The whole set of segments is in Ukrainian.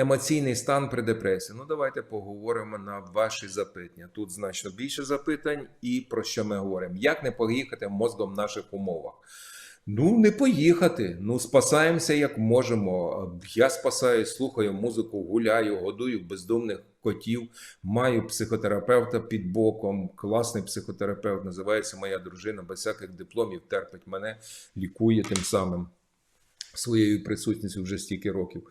Емоційний стан при депресії. Ну, давайте поговоримо на ваші запитання. Тут значно більше запитань, і про що ми говоримо? Як не поїхати мозком в наших умовах? Ну, не поїхати. Ну, спасаємося як можемо. Я спасаюсь, слухаю музику, гуляю, годую бездомних котів, маю психотерапевта під боком. Класний психотерапевт, називається моя дружина, без всяких дипломів терпить мене, лікує тим самим своєю присутністю вже стільки років.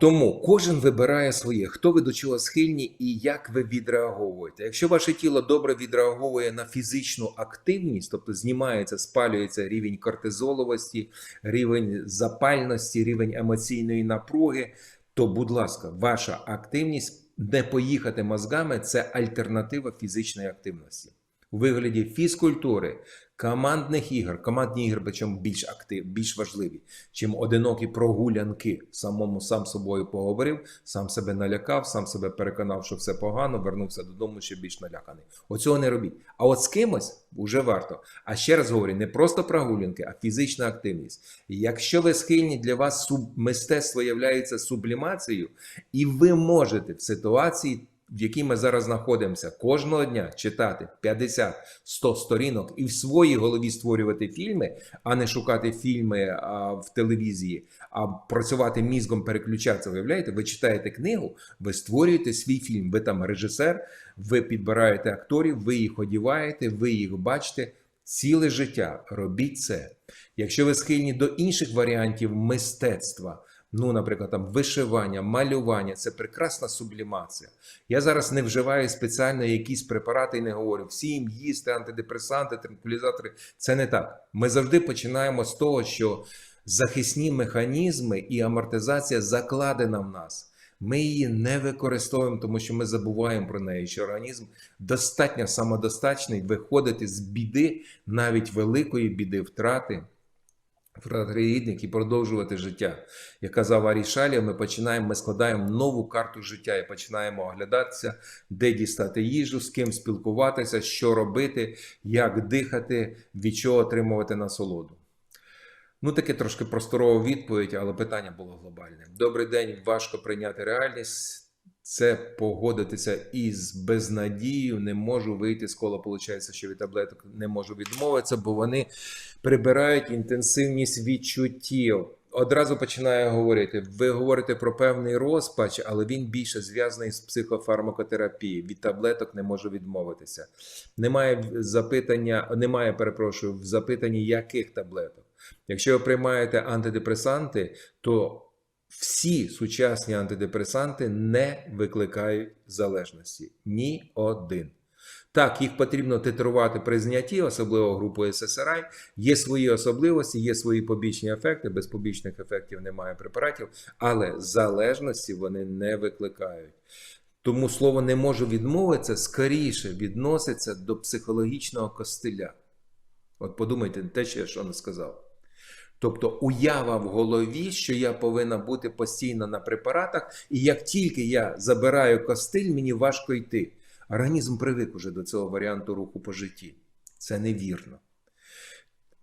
Тому кожен вибирає своє, хто ви до чого схильні і як ви відреаговуєте. Якщо ваше тіло добре відреагує на фізичну активність, тобто знімається, спалюється рівень кортизоловості, рівень запальності, рівень емоційної напруги, то, будь ласка, ваша активність не поїхати мозгами це альтернатива фізичної активності. У вигляді фізкультури, командних ігор, командні ігри, причому більш актив, більш важливі, чим одинокі прогулянки. Самому сам собою поговорив, сам себе налякав, сам себе переконав, що все погано, вернувся додому ще більш наляканий. Оцього не робіть. А от з кимось вже варто. А ще раз говорю, не просто прогулянки, а фізична активність. Якщо ви схильні для вас мистецтво є сублімацією, і ви можете в ситуації в якій ми зараз знаходимося, кожного дня читати 50-100 сторінок і в своїй голові створювати фільми, а не шукати фільми а, в телевізії, а працювати мізком, переключатися. Виявляєте, ви читаєте книгу, ви створюєте свій фільм. Ви там режисер, ви підбираєте акторів, ви їх одіваєте, ви їх бачите. Ціле життя робіть це. Якщо ви схильні до інших варіантів мистецтва. Ну, наприклад, там вишивання, малювання це прекрасна сублімація. Я зараз не вживаю спеціально якісь препарати і не говорю всім їсти антидепресанти, транквілізатори. Це не так. Ми завжди починаємо з того, що захисні механізми і амортизація закладена в нас. Ми її не використовуємо, тому що ми забуваємо про неї, що організм достатньо самодостатній виходити з біди, навіть великої біди, втрати рідних і продовжувати життя. Як казав Арі Шалія, ми починаємо, ми складаємо нову карту життя і починаємо оглядатися, де дістати їжу, з ким спілкуватися, що робити, як дихати, від чого отримувати насолоду. Ну, таке трошки просторова відповідь, але питання було глобальне. Добрий день, важко прийняти реальність. Це погодитися із безнадією, не можу вийти з кола, виходить, що від таблеток не можу відмовитися, бо вони прибирають інтенсивність відчуттів. Одразу починаю говорити. Ви говорите про певний розпач, але він більше зв'язаний з психофармакотерапією. Від таблеток не можу відмовитися. Немає запитання, немає, перепрошую, в запитанні яких таблеток. Якщо ви приймаєте антидепресанти, то всі сучасні антидепресанти не викликають залежності. Ні один. Так, їх потрібно титрувати при знятті, особливо групою ССРІ. Є свої особливості, є свої побічні ефекти. Без побічних ефектів немає препаратів, але залежності вони не викликають. Тому слово не можу відмовитися скоріше відноситься до психологічного костиля. От подумайте, те, що я що не сказав. Тобто уява в голові, що я повинна бути постійно на препаратах, і як тільки я забираю костиль, мені важко йти. Організм привик уже до цього варіанту руху по житті. Це невірно.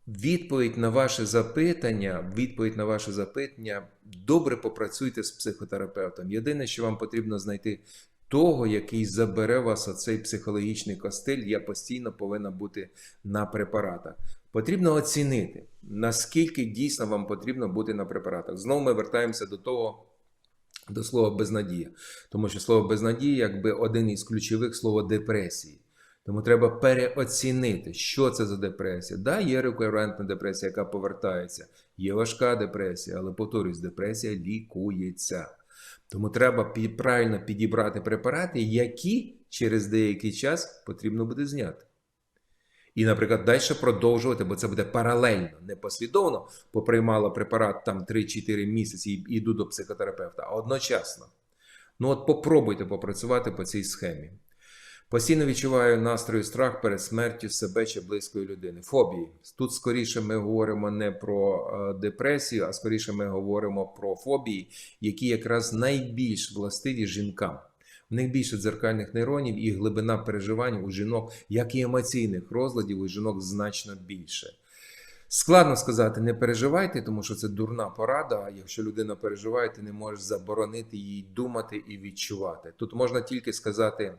Відповідь на ваше запитання, відповідь на ваше запитання, добре попрацюйте з психотерапевтом. Єдине, що вам потрібно знайти того, який забере вас оцей психологічний костиль, я постійно повинна бути на препаратах. Потрібно оцінити, наскільки дійсно вам потрібно бути на препаратах. Знову ми вертаємося до того, до слова безнадія. Тому що слово безнадія, якби один із ключових слова депресії. Тому треба переоцінити, що це за депресія. Да, є рекурентна депресія, яка повертається, є важка депресія, але повторюсь, депресія лікується. Тому треба правильно підібрати препарати, які через деякий час потрібно буде зняти. І, наприклад, далі продовжувати, бо це буде паралельно, не послідовно, поприймала препарат там 3-4 місяці і йду до психотерапевта, а одночасно. Ну от попробуйте попрацювати по цій схемі. Постійно відчуваю настрою страх перед смертю себе чи близької людини. Фобії. Тут скоріше ми говоримо не про депресію, а скоріше ми говоримо про фобії, які якраз найбільш властиві жінкам. В них більше дзеркальних нейронів і глибина переживань у жінок, як і емоційних розладів, у жінок значно більше. Складно сказати, не переживайте, тому що це дурна порада. Якщо людина переживає, ти не можеш заборонити їй думати і відчувати. Тут можна тільки сказати.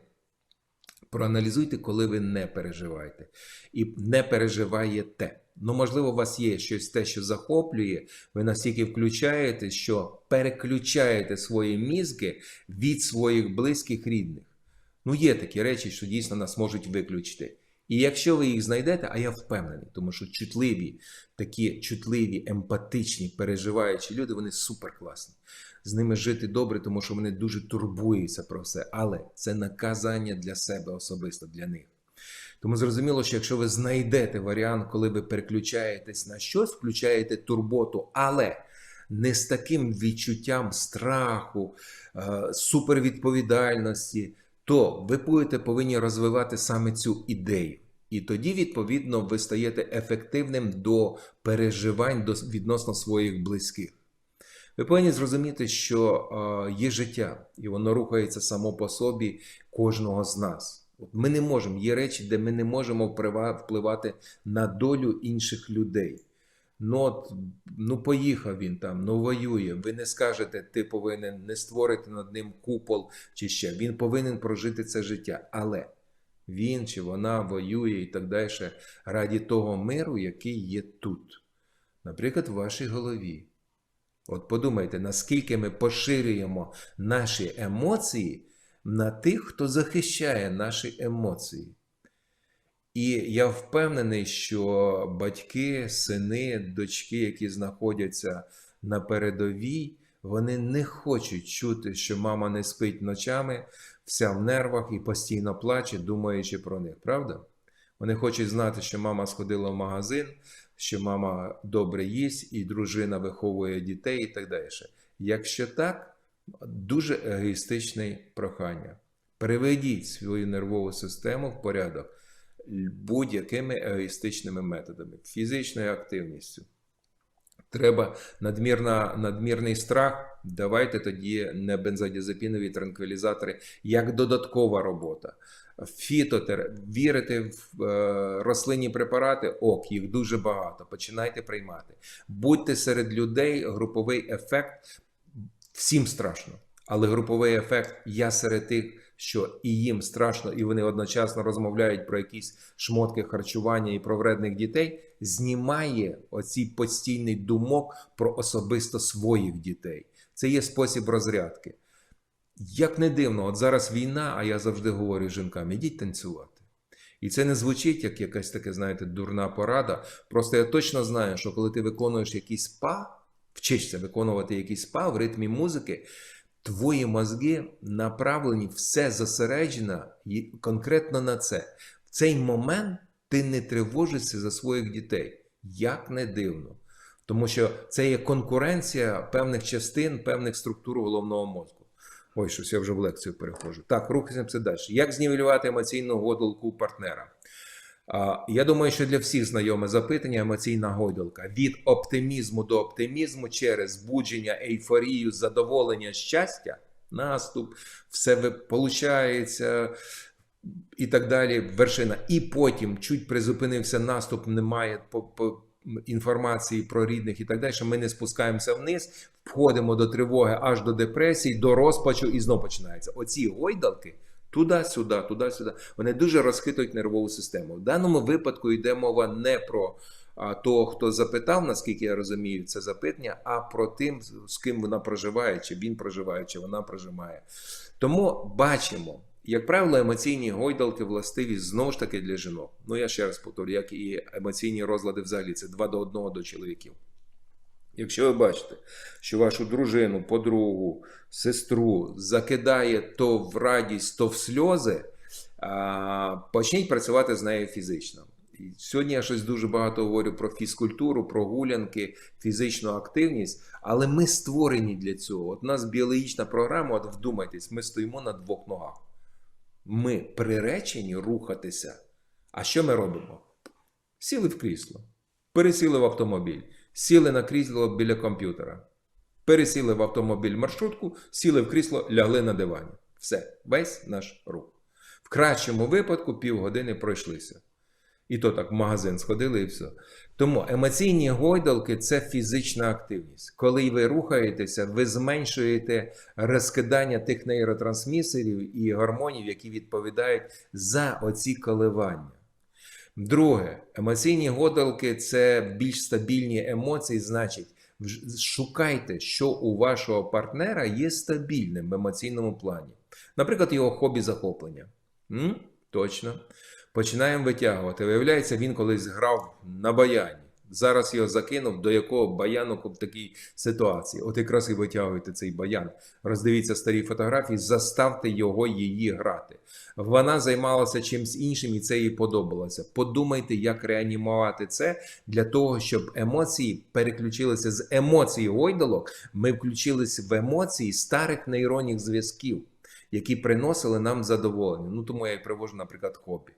Проаналізуйте, коли ви не переживаєте і не переживаєте. Ну, можливо, у вас є щось те, що захоплює, ви настільки включаєте, що переключаєте свої мізки від своїх близьких рідних. Ну, є такі речі, що дійсно нас можуть виключити. І якщо ви їх знайдете, а я впевнений, тому що чутливі, такі чутливі, емпатичні, переживаючі люди, вони суперкласні. З ними жити добре, тому що вони дуже турбуються про все. Але це наказання для себе особисто, для них. Тому зрозуміло, що якщо ви знайдете варіант, коли ви переключаєтесь на щось, включаєте турботу, але не з таким відчуттям страху, е, супервідповідальності, то ви будете повинні розвивати саме цю ідею. І тоді, відповідно, ви стаєте ефективним до переживань до, відносно своїх близьких. Ви повинні зрозуміти, що е, є життя, і воно рухається само по собі кожного з нас. Ми не можемо, є речі, де ми не можемо впливати на долю інших людей. Ну, от, ну поїхав він там, ну воює. Ви не скажете, ти повинен не створити над ним купол чи ще. Він повинен прожити це життя. Але він чи вона воює і так далі раді того миру, який є тут. Наприклад, в вашій голові. От подумайте, наскільки ми поширюємо наші емоції на тих, хто захищає наші емоції. І я впевнений, що батьки, сини, дочки, які знаходяться на передовій, вони не хочуть чути, що мама не спить ночами, вся в нервах і постійно плаче, думаючи про них, правда? Вони хочуть знати, що мама сходила в магазин, що мама добре їсть, і дружина виховує дітей і так далі. Якщо так, дуже егоїстичне прохання. Приведіть свою нервову систему в порядок будь-якими егоїстичними методами, фізичною активністю. Треба надмірна, надмірний страх. Давайте тоді не бензодіазепінові транквілізатори як додаткова робота. Фітотер, вірите в е, рослинні препарати, ок, їх дуже багато. Починайте приймати. Будьте серед людей, груповий ефект всім страшно. Але груповий ефект я серед тих, що і їм страшно, і вони одночасно розмовляють про якісь шмотки харчування і про вредних дітей, знімає оцій постійний думок про особисто своїх дітей. Це є спосіб розрядки. Як не дивно, от зараз війна, а я завжди говорю жінкам: ідіть танцювати. І це не звучить як якась така, знаєте, дурна порада. Просто я точно знаю, що коли ти виконуєш якийсь спа, вчишся виконувати якийсь спа в ритмі музики, твої мозги направлені, все зосереджено конкретно на це. В цей момент ти не тривожишся за своїх дітей. Як не дивно. Тому що це є конкуренція певних частин, певних структур головного мозку. Ой, щось я вже в лекцію переходжу. Так, рухаємося далі. Як знівелювати емоційну гойдалку партнера? Я думаю, що для всіх знайоме запитання емоційна гойдалка. Від оптимізму до оптимізму через будження, ейфорію, задоволення, щастя, наступ, все виходить і так далі. Вершина. І потім чуть призупинився наступ, немає по інформації про рідних і так далі, що ми не спускаємося вниз, входимо до тривоги аж до депресії, до розпачу і знову починається. Оці гойдалки туди-сюди, туди-сюди, вони дуже розхитують нервову систему. В даному випадку йде мова не про того, хто запитав, наскільки я розумію, це запитання, а про тим, з ким вона проживає, чи він проживає, чи вона проживає. Тому бачимо. Як правило, емоційні гойдалки властиві знову ж таки для жінок. Ну я ще раз повторю, як і емоційні розлади взагалі, це два до одного до чоловіків. Якщо ви бачите, що вашу дружину, подругу, сестру закидає то в радість, то в сльози, почніть працювати з нею фізично. Сьогодні я щось дуже багато говорю про фізкультуру, про гулянки, фізичну активність, але ми створені для цього. От у нас біологічна програма, от вдумайтесь, ми стоїмо на двох ногах. Ми приречені рухатися. А що ми робимо? Сіли в крісло, пересіли в автомобіль, сіли на крісло біля комп'ютера, пересіли в автомобіль маршрутку, сіли в крісло, лягли на дивані. Все, весь наш рух. В кращому випадку півгодини пройшлися. І то так, в магазин сходили і все. Тому емоційні гойдалки це фізична активність. Коли ви рухаєтеся, ви зменшуєте розкидання тих нейротрансмісерів і гормонів, які відповідають за оці коливання. Друге, емоційні гойдалки це більш стабільні емоції, значить, шукайте, що у вашого партнера є стабільним в емоційному плані. Наприклад, його хобі захоплення. М? Точно. Починаємо витягувати. Виявляється, він колись грав на баяні. Зараз його закинув до якого баяну в такій ситуації. От якраз і витягуєте цей баян. Роздивіться старі фотографії, заставте його її грати. Вона займалася чимсь іншим, і це їй подобалося. Подумайте, як реанімувати це для того, щоб емоції переключилися з емоцій гойдалок. Ми включились в емоції старих нейронних зв'язків, які приносили нам задоволення. Ну тому я і привожу, наприклад, хобі.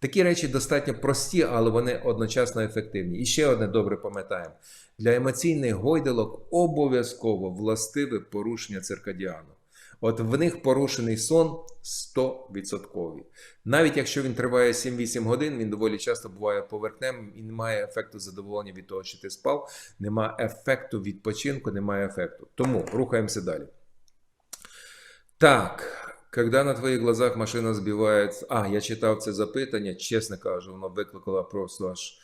Такі речі достатньо прості, але вони одночасно ефективні. І ще одне добре пам'ятаємо: для емоційних гойдалок обов'язково властиве порушення циркадіану. От в них порушений сон 100%. Навіть якщо він триває 7-8 годин, він доволі часто буває поверхневим і немає ефекту задоволення від того, що ти спав, немає ефекту відпочинку, немає ефекту. Тому рухаємося далі. Так, когда на твоїх глазах машина збиває. А, я читав це запитання, чесно кажу, воно викликало просто аж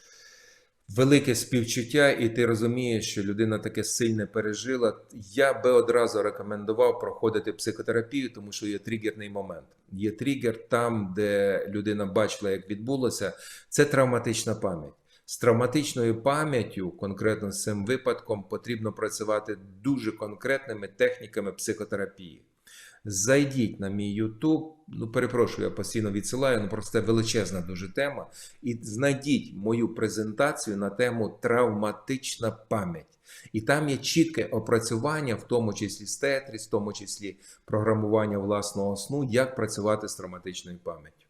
велике співчуття, і ти розумієш, що людина таке сильне пережила. Я би одразу рекомендував проходити психотерапію, тому що є тригерний момент. Є тригер там, де людина бачила, як відбулося. Це травматична пам'ять. З травматичною пам'яттю, конкретно з цим випадком, потрібно працювати дуже конкретними техніками психотерапії. Зайдіть на мій YouTube, ну перепрошую, я постійно відсилаю, ну просто величезна дуже тема. І знайдіть мою презентацію на тему травматична пам'ять. І там є чітке опрацювання, в тому числі з Тетріс, в тому числі програмування власного сну, як працювати з травматичною пам'яттю.